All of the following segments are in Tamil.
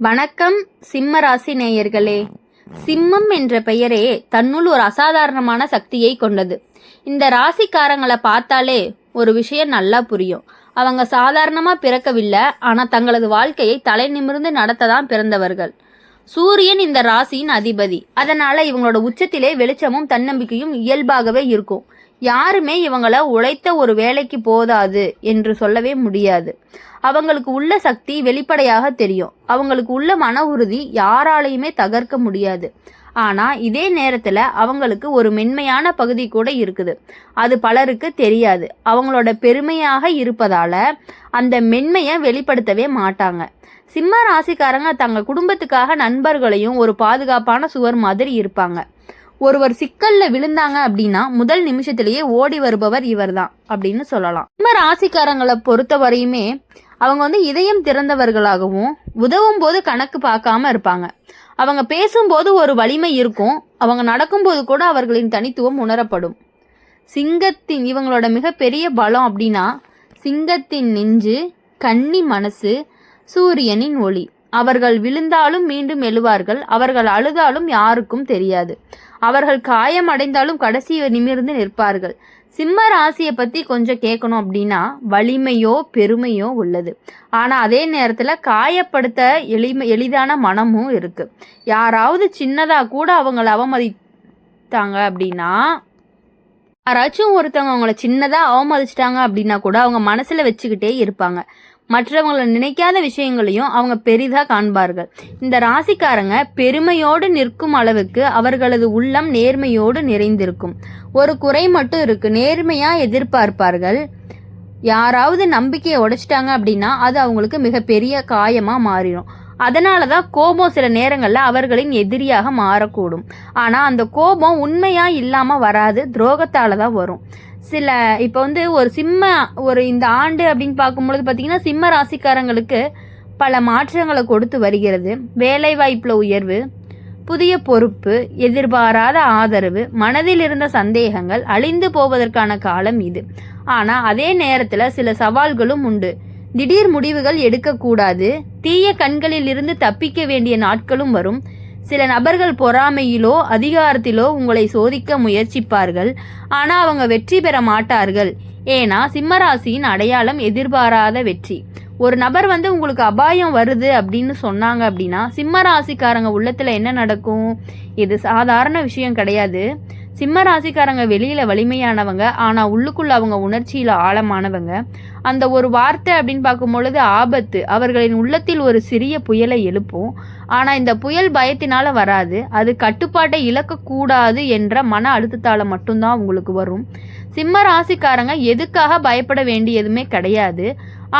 வணக்கம் சிம்ம ராசி நேயர்களே. சிம்மம் என்ற பெயரே தன்னுள் ஒரு அசாதாரணமான சக்தியை கொண்டது. இந்த ராசிக்காரங்களை பார்த்தாலே ஒரு விஷயம் நல்லா புரியும். அவங்க சாதாரணமாக பிறக்கவில்லை ஆனால் தங்களது வாழ்க்கையை தலை நிமிர்ந்து நடத்த தான் பிறந்தவர்கள். சூரியன் இந்த ராசியின் அதிபதி. அதனால இவங்களோட உச்சத்திலே வெளிச்சமும் தன்னம்பிக்கையும் இயல்பாகவே இருக்கும். யாருமே இவங்கள உழைத்த ஒரு வேலைக்கு போதாது என்று சொல்லவே முடியாது. அவங்களுக்கு உள்ள சக்தி வெளிப்படையாக தெரியும். அவங்களுக்கு உள்ள மன உறுதி யாராலையுமே தகர்க்க முடியாது. ஆனா இதே நேரத்துல அவங்களுக்கு ஒரு மென்மையான பகுதி கூட இருக்குது. அது பலருக்கு தெரியாது. அவங்களோட பெருமையாக இருப்பதால அந்த மென்மையை வெளிப்படுத்தவே மாட்டாங்க. சிம்ம ராசிக்காரங்க தங்க குடும்பத்துக்காக நண்பர்களையும் ஒரு பாதுகாப்பான சுவர் மாதிரி இருப்பாங்க. ஒருவர் சிக்கல்ல விழுந்தாங்க அப்படின்னா முதல் நிமிஷத்திலேயே ஓடி வருபவர் இவர்தான் அப்படின்னு சொல்லலாம். சிம்ம ராசிக்காரங்களை பொறுத்தவரையுமே அவங்க வந்து இதயம் திறந்தவர்களாகவும் உதவும் போது கணக்கு பார்க்காம இருப்பாங்க. அவங்க பேசும்போது ஒரு வலிமை இருக்கும். அவங்க நடக்கும்போது கூட அவர்களின் தனித்துவம் உணரப்படும். சிங்கத்தின் இவங்களோட மிகப்பெரிய பலம் அப்படின்னா சிங்கத்தின் நெஞ்சு கன்னி மனசு சூரியனின் ஒளி. அவர்கள் விழுந்தாலும் மீண்டும் எழுவார்கள். அவர்கள் அழுதாலும் யாருக்கும் தெரியாது. அவர்கள் காயம் அடைந்தாலும் கடைசி நிமிர்ந்து நிற்பார்கள். சிம்ம ராசியை பற்றி கொஞ்சம் கேட்கணும் அப்படின்னா வலிமையோ பெருமையோ உள்ளது. ஆனால் அதே நேரத்தில் காயப்படுத்த எளிமை எளிதான மனமும் இருக்குது யாராவது சின்னதாக கூட அவங்கள அவமதித்தாங்க அப்படின்னா யாராச்சும் ஒருத்தவங்க அவங்கள சின்னதாக அவமதிச்சிட்டாங்க அப்படின்னா கூட அவங்க மனசில் வச்சுக்கிட்டே இருப்பாங்க. மற்றவங்களை நினைக்காத விஷயங்களையும் அவங்க பெரிதாக காண்பார்கள். இந்த ராசிக்காரங்க பெருமையோடு நிற்கும் அளவுக்கு அவர்களது உள்ளம் நேர்மையோடு நிறைந்திருக்கும். ஒரு குறை மட்டும் இருக்கு. நேர்மையாக எதிர்பார்ப்பார்கள். யாராவது நம்பிக்கையை உடைச்சிட்டாங்க அப்படின்னா அது அவங்களுக்கு மிகப்பெரிய காயமாக மாறிடும். அதனால தான் கோபம் சில நேரங்களில் அவர்களின் எதிரியாக மாறக்கூடும். ஆனால் அந்த கோபம் உண்மையாக இல்லாமல் வராது. துரோகத்தால் தான் வரும். சில இப்போ வந்து ஒரு சிம்ம ஒரு இந்த ஆண்டு அப்படின்னு பார்க்கும்பொழுது பார்த்தீங்கன்னா சிம்ம ராசிக்காரங்களுக்கு பல மாற்றங்களை கொடுத்து வருகிறது. வேலைவாய்ப்பில் உயர்வு புதிய பொறுப்பு எதிர்பாராத ஆதரவு மனதில் இருந்த சந்தேகங்கள் அழிந்து போவதற்கான காலம் இது. ஆனால் அதே நேரத்தில் சில சவால்களும் உண்டு. திடீர் முடிவுகள் எடுக்கக்கூடாது. தீய கண்களில் இருந்து தப்பிக்க வேண்டிய நாட்களும் வரும். சில நபர்கள் பொறாமையிலோ அதிகாரத்திலோ உங்களை சோதிக்க முயற்சிப்பார்கள். ஆனால் அவங்க வெற்றி பெற மாட்டார்கள். ஏன்னா சிம்மராசியின் அடையாளம் எதிர்பாராத வெற்றி. ஒரு நபர் வந்து உங்களுக்கு அபாயம் வருது அப்படின்னு சொன்னாங்க அப்படின்னா சிம்ம ராசிக்காரங்க உள்ளத்தில் என்ன நடக்கும்? இது சாதாரண விஷயம் கிடையாது. சிம்ம ராசிக்காரங்க வெளியில் வலிமையானவங்க ஆனால் உள்ளுக்குள்ள அவங்க உணர்ச்சியில் ஆழமானவங்க. அந்த ஒரு வார்த்தை அப்படின்னு பார்க்கும் பொழுது ஆபத்து. அவர்களின் உள்ளத்தில் ஒரு சிறிய புயலை எழுப்பும். ஆனால் இந்த புயல் பயத்தினால் வராது. அது கட்டுப்பாட்டை இழக்கக்கூடாது என்ற மன அழுத்தத்தால் மட்டும்தான் உங்களுக்கு வரும். சிம்ம ராசிக்காரங்க எதுக்காக பயப்பட வேண்டியதுமே கிடையாது.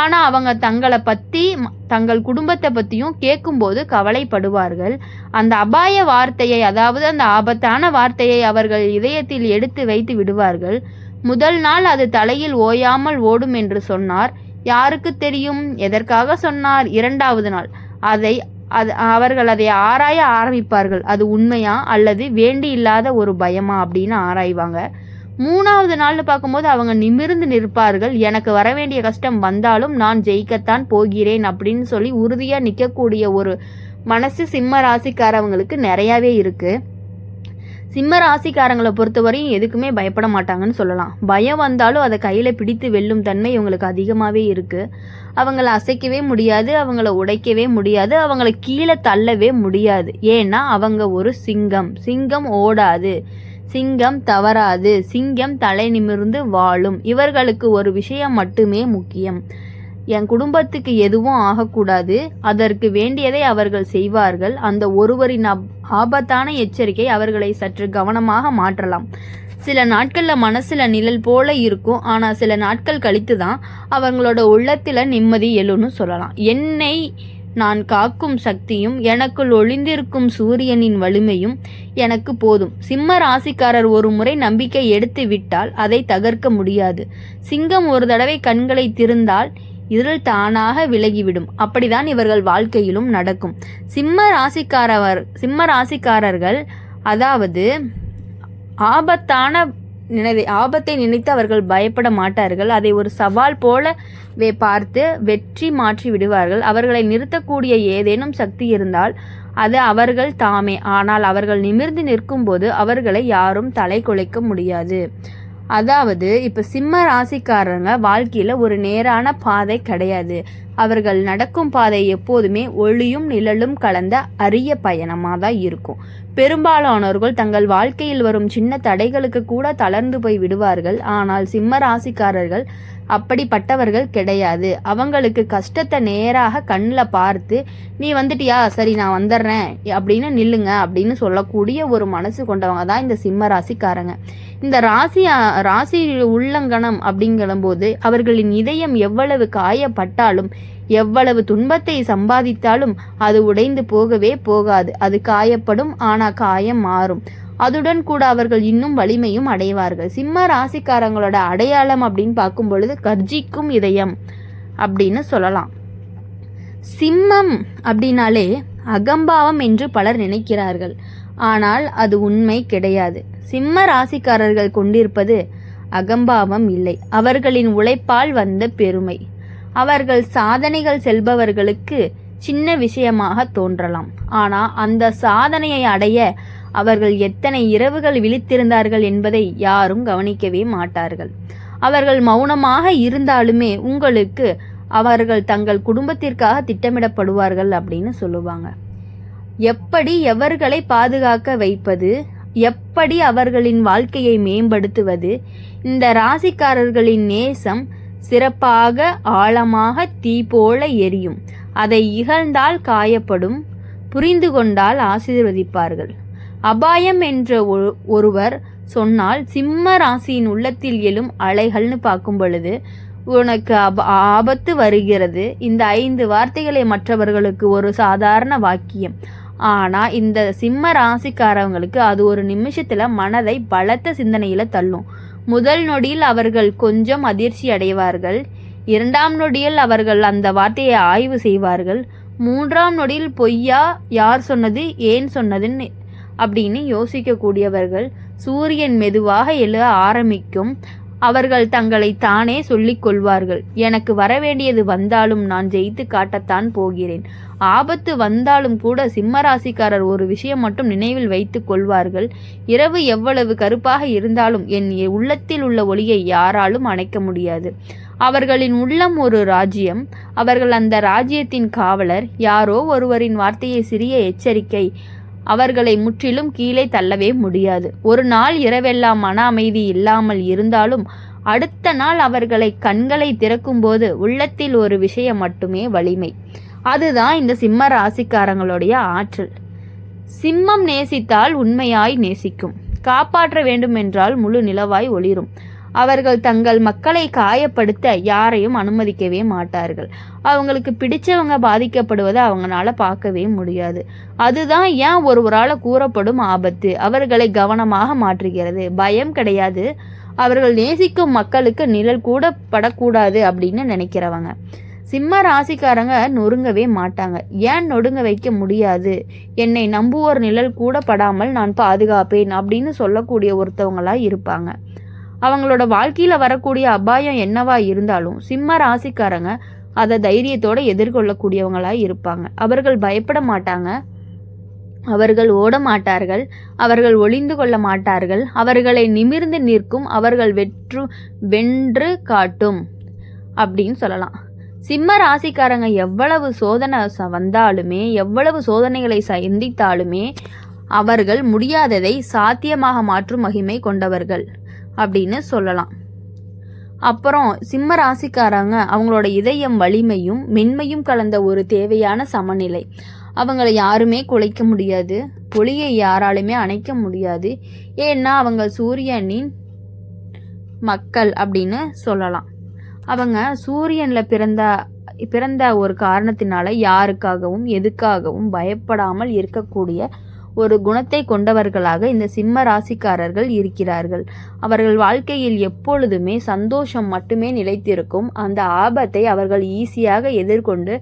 ஆனால் அவங்க தங்களை பற்றி தங்கள் குடும்பத்தை பற்றியும் கேட்கும்போது கவலைப்படுவார்கள். அந்த அபாய வார்த்தையை அதாவது அந்த ஆபத்தான வார்த்தையை அவர்கள் இதயத்தில் எடுத்து வைத்து விடுவார்கள். முதல் நாள் அது தலையில் ஓயாமல் ஓடும் என்று சொன்னார். யாருக்கு தெரியும்? எதற்காக சொன்னார்? இரண்டாவது நாள். அதை அது அவர்கள் அதை ஆராய ஆரம்பிப்பார்கள். அது உண்மையா அல்லது வேண்டி இல்லாத ஒரு பயமா அப்படின்னு ஆராய்வாங்க. மூணாவது நாள்னு பார்க்கும்போது அவங்க நிமிர்ந்து நிற்பார்கள். எனக்கு வர வேண்டிய கஷ்டம் வந்தாலும் நான் ஜெயிக்கத்தான் போகிறேன் அப்படின்னு சொல்லி உறுதியாக நிற்கக்கூடிய ஒரு மனசு சிம்ம ராசிக்காரவங்களுக்கு நிறையாவே இருக்குது சிம்ம ராசிக்காரங்களை பொறுத்தவரையும் எதுக்குமே பயப்பட மாட்டாங்கன்னு சொல்லலாம். பயம் வந்தாலும் அதை கையில் பிடித்து வெல்லும் தன்மை இவங்களுக்கு அதிகமாகவே இருக்குது அவங்கள அசைக்கவே முடியாது அவங்கள உடைக்கவே முடியாது அவங்கள கீழே தள்ளவே முடியாது. ஏன்னா அவங்க ஒரு சிங்கம். சிங்கம் ஓடாது. சிங்கம் தவறாது சிங்கம் தலை நிமிர்ந்து வாழும். இவர்களுக்கு ஒரு விஷயம் மட்டுமே முக்கியம். என் குடும்பத்துக்கு எதுவும் ஆகக்கூடாது. அதற்கு வேண்டியதை அவர்கள் செய்வார்கள். அந்த ஒருவரின் ஆபத்தான எச்சரிக்கை அவர்களை சற்று கவனமாக மாற்றலாம். சில நாட்களில் மனசில் நிழல் போல இருக்கும். ஆனால் சில நாட்கள் கழித்து தான் அவங்களோட உள்ளத்தில் நிம்மதி எழுன்னு சொல்லலாம். என்னை நான் காக்கும் சக்தியும் எனக்குள் ஒளிந்திருக்கும் சூரியனின் வலிமையும் எனக்கு போதும். சிம்ம ராசிக்காரர் ஒரு முறை நம்பிக்கை எடுத்து விட்டால் அதை தகர்க்க முடியாது. சிங்கம் ஒரு தடவை கண்களை திறந்தால் இருள் தானாக விலகிவிடும். அப்படிதான் இவர்கள் வாழ்க்கையிலும் நடக்கும். சிம்ம ராசிக்காரவர் சிம்ம ராசிக்காரர்கள் அதாவது ஆபத்தான நினை ஆபத்தை நினைத்து அவர்கள் பயப்பட மாட்டார்கள். அதை ஒரு சவால் போலவே பார்த்து வெற்றி மாற்றி விடுவார்கள். அவர்களை நிறுத்தக்கூடிய ஏதேனும் சக்தி இருந்தால் அது அவர்கள் தாமே. ஆனால் அவர்கள் நிமிர்ந்து நிற்கும்போது அவர்களை யாரும் தலை குலைக்க முடியாது. அதாவது இப்போ சிம்ம ராசிக்காரங்க வாழ்க்கையில் ஒரு நேரான பாதை கிடையாது. அவர்கள் நடக்கும் பாதை எப்போதுமே ஒளியும் நிழலும் கலந்த அரிய பயணமாக தான் இருக்கும். பெரும்பாலானோர்கள் தங்கள் வாழ்க்கையில் வரும் சின்ன தடைகளுக்கு கூட தளர்ந்து போய் விடுவார்கள். ஆனால் சிம்ம ராசிக்காரர்கள் அப்படிப்பட்டவர்கள் கிடையாது. அவங்களுக்கு கஷ்டத்தை நேராக கண்ணில் பார்த்து நீ வந்துட்டியா? சரி நான் வந்துடுறேன் அப்படின்னு நில்லுங்க. அப்படின்னு சொல்லக்கூடிய ஒரு மனசு கொண்டவங்க தான் இந்த சிம்ம ராசிக்காரங்க. இந்த ராசி ராசி உள்ளங்கணம் அப்படிங்கும்போது அவர்களின் இதயம் எவ்வளவு காயப்பட்டாலும் எவ்வளவு துன்பத்தை சம்பாதித்தாலும் அது உடைந்து போகவே போகாது. அது காயப்படும் ஆனால் காயம் மாறும். அதுடன் கூட அவர்கள் இன்னும் வலிமையும் அடைவார்கள். சிம்ம ராசிக்காரங்களோட அடையாளம் அப்படின்னு பார்க்கும் பொழுது கர்ஜிக்கும் இதயம் அப்படின்னு சொல்லலாம். சிம்மம் அப்படின்னாலே அகம்பாவம் என்று பலர் நினைக்கிறார்கள். ஆனால் அது உண்மை கிடையாது. சிம்ம ராசிக்காரர்கள் கொண்டிருப்பது அகம்பாவம் இல்லை. அவர்களின் உழைப்பால் வந்த பெருமை. அவர்கள் சாதனைகள் செல்பவர்களுக்கு சின்ன விஷயமாக தோன்றலாம். ஆனால் அந்த சாதனையை அடைய அவர்கள் எத்தனை இரவுகள் விழித்திருந்தார்கள் என்பதை யாரும் கவனிக்கவே மாட்டார்கள். அவர்கள் மௌனமாக இருந்தாலுமே உங்களுக்கு அவர்கள் தங்கள் குடும்பத்திற்காக திட்டமிடப்படுவார்கள் அப்படின்னு சொல்லுவாங்க. எப்படி எவர்களை பாதுகாக்க வைப்பது? எப்படி அவர்களின் வாழ்க்கையை மேம்படுத்துவது? இந்த ராசிக்காரர்களின் நேசம் சிறப்பாக ஆழமாக தீ போல எரியும். அதை இகழ்ந்தால் காயப்படும். புரிந்து கொண்டால் ஆசீர்வதிப்பார்கள். அபாயம் என்ற ஒருவர் சொன்னால் சிம்ம ராசியின் உள்ளத்தில் எழும் அலைகள்னு பார்க்கும் பொழுது உனக்கு அப ஆபத்து வருகிறது. இந்த ஐந்து வார்த்தைகளை மற்றவர்களுக்கு ஒரு சாதாரண வாக்கியம். ஆனால் இந்த சிம்ம ராசிக்காரவங்களுக்கு அது ஒரு நிமிஷத்தில் மனதை பலத்த சிந்தனையில் தள்ளும். முதல் நொடியில் அவர்கள் கொஞ்சம் அதிர்ச்சி அடைவார்கள். இரண்டாம் நொடியில் அவர்கள் அந்த வார்த்தையை ஆய்வு செய்வார்கள். மூன்றாம் நொடியில் பொய்யா யார் சொன்னது ஏன் சொன்னதுன்னு அப்படின்னு யோசிக்கக்கூடியவர்கள் சூரியன் மெதுவாக எழ ஆரம்பிக்கும். அவர்கள் தங்களை தானே சொல்லிக் கொள்வார்கள். எனக்கு வரவேண்டியது வந்தாலும் நான் ஜெயித்து காட்டத்தான் போகிறேன். ஆபத்து வந்தாலும் கூட சிம்மராசிக்காரர் ஒரு விஷயம் மட்டும் நினைவில் வைத்துக் கொள்வார்கள். இரவு எவ்வளவு கருப்பாக இருந்தாலும் என் உள்ளத்தில் உள்ள ஒளியை யாராலும் அணைக்க முடியாது. அவர்களின் உள்ளம் ஒரு ராஜ்யம். அவர்கள் அந்த ராஜ்யத்தின் காவலர். யாரோ ஒருவரின் வார்த்தையை சிறிய எச்சரிக்கை. அவர்களை முற்றிலும் கீழே தள்ளவே முடியாது. ஒரு நாள் இரவெல்லாம் மன அமைதி இல்லாமல் இருந்தாலும் அடுத்த நாள் அவர்களை கண்களை திறக்கும்போது உள்ளத்தில் ஒரு விஷயம் மட்டுமே வலிமை. அதுதான் இந்த சிம்ம ராசிக்காரங்களுடைய ஆற்றல். சிம்மம் நேசித்தால் உண்மையாய் நேசிக்கும். காப்பாற்ற வேண்டுமென்றால் முழு நிலவாய் ஒளிரும். அவர்கள் தங்கள் மக்களை காயப்படுத்த யாரையும் அனுமதிக்கவே மாட்டார்கள். அவங்களுக்கு பிடிச்சவங்க பாதிக்கப்படுவதை அவங்களால பார்க்கவே முடியாது. அதுதான் ஏன் ஒருவரால் கூறப்படும் ஆபத்து? அவர்களை கவனமாக மாற்றுகிறது. பயம் கிடையாது. அவர்கள் நேசிக்கும் மக்களுக்கு நிழல் கூட படக்கூடாது அப்படின்னு நினைக்கிறவங்க. சிம்ம ராசிக்காரங்க நொறுங்கவே மாட்டாங்க. ஏன் நொடுங்க வைக்க முடியாது? என்னை நம்புவோர் நிழல் கூட படாமல் நான் பாதுகாப்பேன் அப்படின்னு சொல்லக்கூடிய ஒருத்தவங்களா இருப்பாங்க. அவங்களோட வாழ்க்கையில் வரக்கூடிய அபாயம் என்னவா இருந்தாலும் சிம்ம ராசிக்காரங்க அதை தைரியத்தோடு எதிர்கொள்ளக்கூடியவங்களாக இருப்பாங்க. அவர்கள் பயப்பட மாட்டாங்க. அவர்கள் ஓட மாட்டார்கள். அவர்கள் ஒளிந்து கொள்ள மாட்டார்கள். அவர்களை நிமிர்ந்து நிற்கும் அவர்கள் வெற்று வென்று காட்டும் அப்படின்னு சொல்லலாம். சிம்ம ராசிக்காரங்க எவ்வளவு சோதனை வந்தாலுமே எவ்வளவு சோதனைகளை சந்தித்தாலுமே அவர்கள் முடியாததை சாத்தியமாக மாற்றும் மகிமை கொண்டவர்கள். அப்படின்னு சொல்லலாம். அப்புறம் சிம்ம ராசிக்காரங்க அவங்களோட இதயம் வலிமையும் மென்மையும் கலந்த ஒரு தேவையான சமநிலை. அவங்கள யாருமே குலைக்க முடியாது. ஒளியை யாராலுமே அணைக்க முடியாது. ஏன்னா அவங்க சூரியனின் மக்கள் அப்படின்னு சொல்லலாம். அவங்க சூரியனில் பிறந்த பிறந்த ஒரு காரணத்தினால யாருக்காகவும் எதுக்காகவும் பயப்படாமல் இருக்கக்கூடிய ஒரு குணத்தை கொண்டவர்களாக இந்த சிம்ம ராசிக்காரர்கள் இருக்கிறார்கள். அவர்கள் வாழ்க்கையில் எப்பொழுதுமே சந்தோஷம் மட்டுமே நிலைத்திருக்கும். அந்த ஆபத்தை அவர்கள் ஈஸியாக எதிர்கொண்டு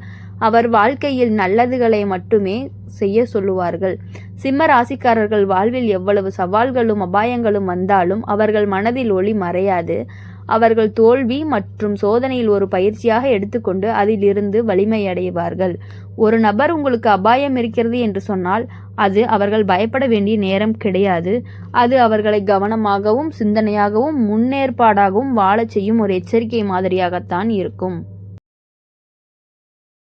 அவர் வாழ்க்கையில் நல்லதுகளை மட்டுமே செய்ய சொல்லுவார்கள். சிம்ம ராசிக்காரர்கள் வாழ்வில் எவ்வளவு சவால்களும் அபாயங்களும் வந்தாலும் அவர்கள் மனதில் ஒளி மறையாது. அவர்கள் தோல்வி மற்றும் சோதனையில் ஒரு பயிற்சியாக எடுத்துக்கொண்டு அதிலிருந்து வலிமையடைவார்கள். ஒரு நபர் உங்களுக்கு அபாயம் இருக்கிறது என்று சொன்னால் அது அவர்கள் பயப்பட வேண்டிய நேரம் கிடையாது. அது அவர்களை கவனமாகவும் சிந்தனையாகவும் முன்னேற்பாடாகவும் வாழச் செய்யும் ஒரு எச்சரிக்கை மாதிரியாகத்தான் இருக்கும்.